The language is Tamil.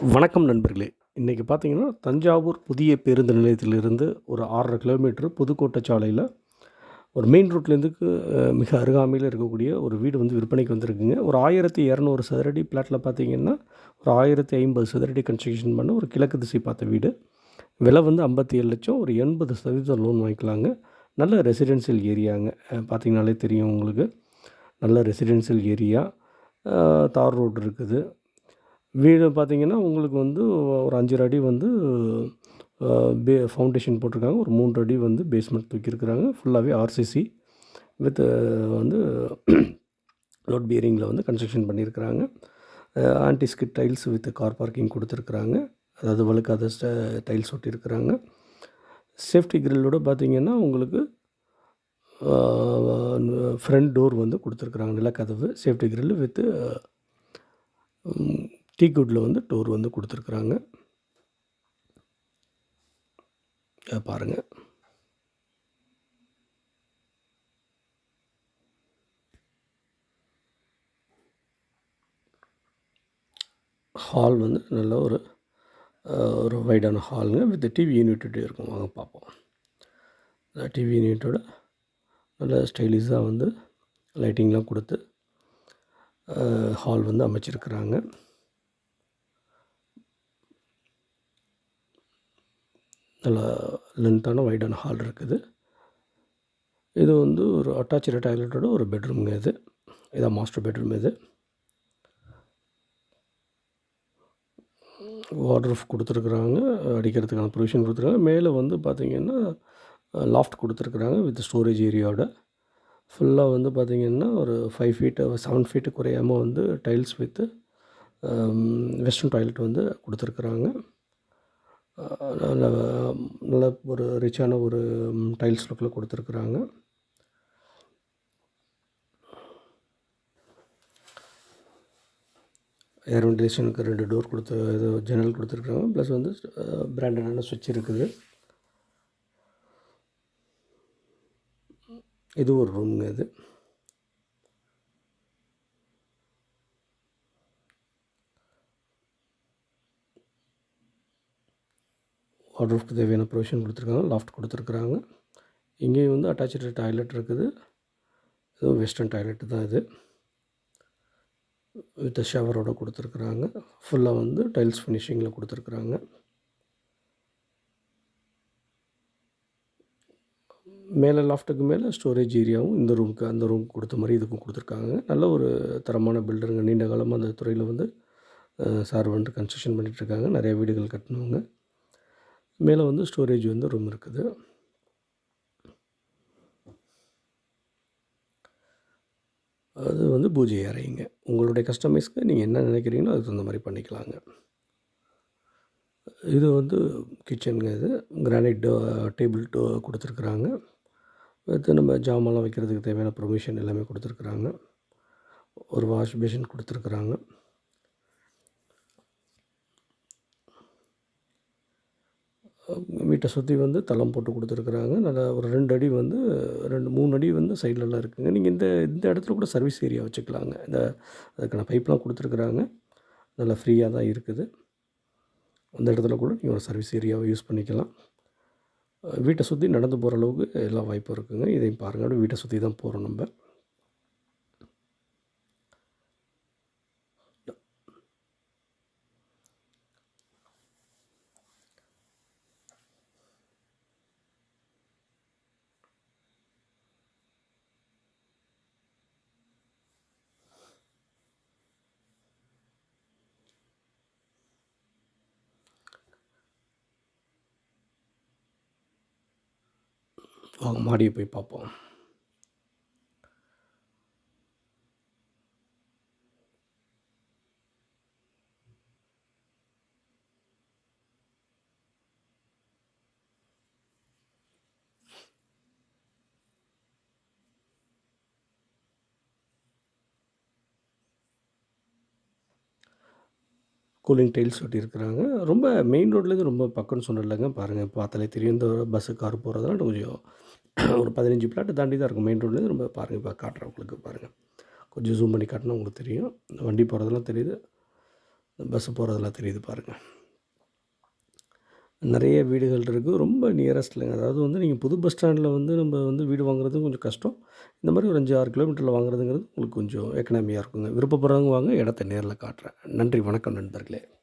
வணக்கம் நண்பர்களே. இன்றைக்கி பார்த்தீங்கன்னா தஞ்சாவூர் புதிய பேருந்து நிலையத்திலிருந்து ஒரு ஆறரை கிலோமீட்டர் புதுக்கோட்டை சாலையில் ஒரு மெயின் ரோட்லேருந்து மிக அருகாமையில் இருக்கக்கூடிய ஒரு வீடு வந்து விற்பனைக்கு வந்திருக்குங்க. ஒரு ஆயிரத்தி இரநூறு சதுரடி பிளாட்டில் பார்த்தீங்கன்னா ஒரு ஆயிரத்தி ஐம்பது சதுரடி கன்ஸ்ட்ரக்ஷன் பண்ண ஒரு கிழக்கு திசை பார்த்த வீடு. விலை வந்து ஐம்பத்தி ஏழு லட்சம் ஒரு எண்பது சதவீதம் லோன் வாங்கிக்கலாங்க. நல்ல ரெசிடென்சியல் ஏரியாங்க அஹ் பார்த்தீங்கனாலே தெரியும் உங்களுக்கு. நல்ல ரெசிடென்சியல் ஏரியா தார் ரோடு இருக்குது. வீடு பார்த்தீங்கன்னா உங்களுக்கு வந்து ஒரு அஞ்சரை அடி வந்து பே ஃபவுண்டேஷன் போட்டிருக்காங்க. ஒரு மூன்று அடி வந்து பேஸ்மெண்ட் தூக்கியிருக்கிறாங்க ஃபுல்லாகவே ஆர்சிசி வித் வந்து லோட் பியரிங்கில் வந்து கன்ஸ்ட்ரக்ஷன் பண்ணியிருக்கிறாங்க. Antiskid tiles with car parking கொடுத்துருக்குறாங்க. அதாவது வழுக்காத டைல்ஸ் ஒட்டியிருக்கிறாங்க. சேஃப்டி கிரில்லோடு பார்த்திங்கன்னா உங்களுக்கு ஃப்ரண்ட் டோர் வந்து கொடுத்துருக்குறாங்க. நிலக்கதவு சேஃப்டி கிரில் வித்து டீ குட்டில் வந்து டூர் வந்து கொடுத்துருக்குறாங்க. அதை பாருங்கள் ஹால் வந்து நல்ல ஒரு ஒரு வைடான ஹாலுங்க. வித் டிவி யூனிட்டோட இருக்கும். வாங்க பார்ப்போம். டிவி யூனிட்டோட நல்ல ஸ்டைலிஷாக வந்து லைட்டிங்லாம் கொடுத்து ஹால் வந்து அமைச்சிருக்கிறாங்க. நல்ல லென்த்தான வைடான ஹால் இருக்குது. இது வந்து ஒரு அட்டாச்சு டாய்லெட்டோட ஒரு பெட்ரூம்ங்க இது. இதான் மாஸ்டர் பெட்ரூம் இது. வார்ட்ரூஃப் கொடுத்துருக்குறாங்க அடிக்கிறதுக்கான ப்ரொவிஷன் கொடுத்துருக்காங்க. மேலே வந்து பார்த்திங்கன்னா லாஃப்ட் கொடுத்துருக்குறாங்க வித் ஸ்டோரேஜ் ஏரியாவோட ஃபுல்லாக வந்து பார்த்திங்கன்னா ஒரு ஃபைவ் ஃபீட்டு செவன் ஃபீட்டு குறையாமல் வந்து டைல்ஸ் வித்து வெஸ்டர்ன் டாய்லெட் வந்து கொடுத்துருக்குறாங்க. நல்ல நல்ல ஒரு ரிச்சான ஒரு டைல்ஸ் லுக்கில் கொடுத்துருக்குறாங்க. ஏர் வென்டிலேஷனுக்கு ரெண்டு டோர் கொடுத்து இது ஜன்னல் கொடுத்துருக்குறாங்க. ப்ளஸ் வந்து பிராண்டடான சுவிட்ச் இருக்குது. இது ஒரு ரூமுங்க இது. வாட்ரூஃப்க்கு தேவையான ப்ரொவிஷன் கொடுத்துருக்காங்க லாஃப்ட் கொடுத்துருக்குறாங்க. இங்கேயும் வந்து அட்டாச்சு டாய்லெட் இருக்குது. இதுவும் வெஸ்டர்ன் டாய்லெட் தான் இது. வித் ஷவரோட கொடுத்துருக்குறாங்க. ஃபுல்லாக வந்து டைல்ஸ் ஃபினிஷிங்கில் கொடுத்துருக்குறாங்க. மேலே லாஃப்ட்டுக்கு மேலே ஸ்டோரேஜ் ஏரியாவும் இந்த ரூமுக்கு அந்த ரூமுக்கு கொடுத்த மாதிரி இதுக்கும் கொடுத்துருக்காங்க. நல்ல ஒரு தரமான பில்டருங்க நீண்ட காலமாக அந்த துறையில் வந்து சார் வந்து கன்ஸ்ட்ரக்ஷன் பண்ணிகிட்ருக்காங்க நிறைய வீடுகள் கட்டினவங்க. மேலே வந்து ஸ்டோரேஜ் வந்து ரூம் இருக்குது. அது வந்து பூஜை அறைங்க. உங்களுடைய கஸ்டமைஸ்க்கு நீங்கள் என்ன நினைக்கிறீங்களோ அதுக்கு தகுந்த மாதிரி பண்ணிக்கலாங்க. இது வந்து கிச்சனுங்க இது. கிரானைட் டோ டேபிள் டோ கொடுத்துருக்குறாங்க. அடுத்து நம்ம ஜாமெல்லாம் வைக்கிறதுக்கு தேவையான ப்ரொவிஷன் எல்லாமே கொடுத்துருக்குறாங்க. ஒரு வாஷ் பேஷன் கொடுத்துருக்குறாங்க. வீட்டை சுற்றி வந்து தளம் போட்டு கொடுத்துருக்குறாங்க. நல்லா ஒரு ரெண்டு அடி வந்து ரெண்டு மூணு அடி வந்து சைட்லலாம் இருக்குங்க. நீங்கள் இந்த இந்த இடத்துல கூட சர்வீஸ் ஏரியா வச்சுக்கலாங்க. இந்த அதுக்கான பைப்லாம் கொடுத்துருக்குறாங்க. நல்லா ஃப்ரீயாக தான் இருக்குது. அந்த இடத்துல கூட நீங்கள் ஒரு சர்வீஸ் ஏரியாவை யூஸ் பண்ணிக்கலாம். வீட்டை சுற்றி நடந்து போகிற அளவுக்கு எல்லா வாய்ப்பும் இருக்குங்க. இதையும் பாருங்கள் வீட்டை சுற்றி தான் போகிறோம் நம்ம. வாங்க மாடியை போய் பார்ப்போம். கூலிங் டைல்ஸ் ஒட்டியிருக்கிறாங்க ரொம்ப மெயின் ரோட்லேருந்து ரொம்ப பக்கம்னு சொன்னதில்லைங்க பாருங்கள் பார்த்தாலே தெரியும் இந்த பஸ்ஸு கார் போகிறதெல்லாம் கொஞ்சம் ஒரு பதினஞ்சு பிளாட்டு தாண்டி தான் இருக்கும். மெயின் ரோட்லேருந்து ரொம்ப பாருங்கள் இப்போ காட்டுறேன் உங்களுக்கு பாருங்கள் கொஞ்சம் ஜூம் பண்ணி காட்டினா உங்களுக்கு தெரியும். வண்டி போகிறதெல்லாம் தெரியுது. பஸ்ஸு போகிறதெல்லாம் தெரியுது பாருங்கள் நிறைய வீடுகள் இருக்குது ரொம்ப நியரஸ்ட்லங்க அதாவது வந்து நீங்கள் புது பஸ் ஸ்டாண்டில் வந்து நம்ம வந்து வீடு வாங்குறது கொஞ்சம் கஷ்டம். இந்த மாதிரி ஒரு அஞ்சு ஆறு கிலோமீட்டரில் வாங்குறதுங்கிறது உங்களுக்கு கொஞ்சம் எக்கனாமியாக இருக்குங்க. விருப்பப்படுறவங்க வாங்க. இடத்த நேரில் காட்டுறேன். நன்றி. வணக்கம் நண்பர்களே.